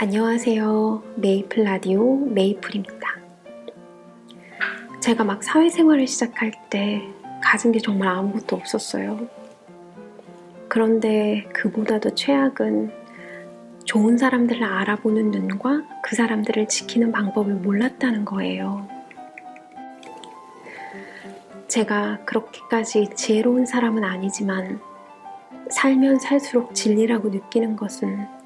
안녕하세요. 메이플 라디오 메이플입니다. 제가 막 사회생활을 시작할 때 가진 게 정말 아무것도 없었어요. 그런데 그보다도 최악은 좋은 사람들을 알아보는 눈과 그 사람들을 지키는 방법을 몰랐다는 거예요. 제가 그렇게까지 지혜로운 사람은 아니지만 살면 살수록 진리라고 느끼는 것은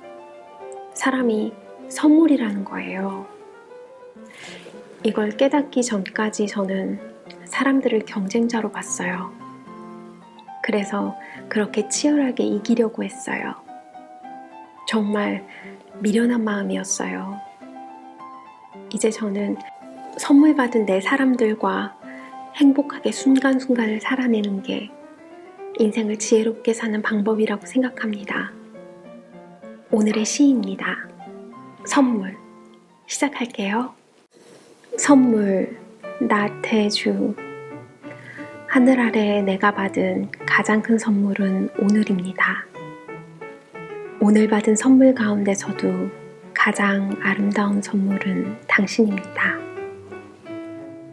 사람이 선물이라는 거예요. 이걸 깨닫기 전까지 저는 사람들을 경쟁자로 봤어요. 그래서 그렇게 치열하게 이기려고 했어요. 정말 미련한 마음이었어요. 이제 저는 선물 받은 내 사람들과 행복하게 순간순간을 살아내는 게 인생을 지혜롭게 사는 방법이라고 생각합니다. 오늘의 시입니다. 선물. 시작할게요. 선물, 나태주. 하늘 아래 내가 받은 가장 큰 선물은 오늘입니다. 오늘 받은 선물 가운데서도 가장 아름다운 선물은 당신입니다.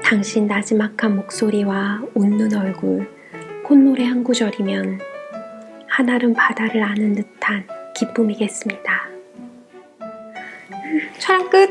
당신 나지막한 목소리와 웃는 얼굴, 콧노래 한 구절이면 하나름 바다를 아는 듯한 기쁨이겠습니다. 촬영 끝!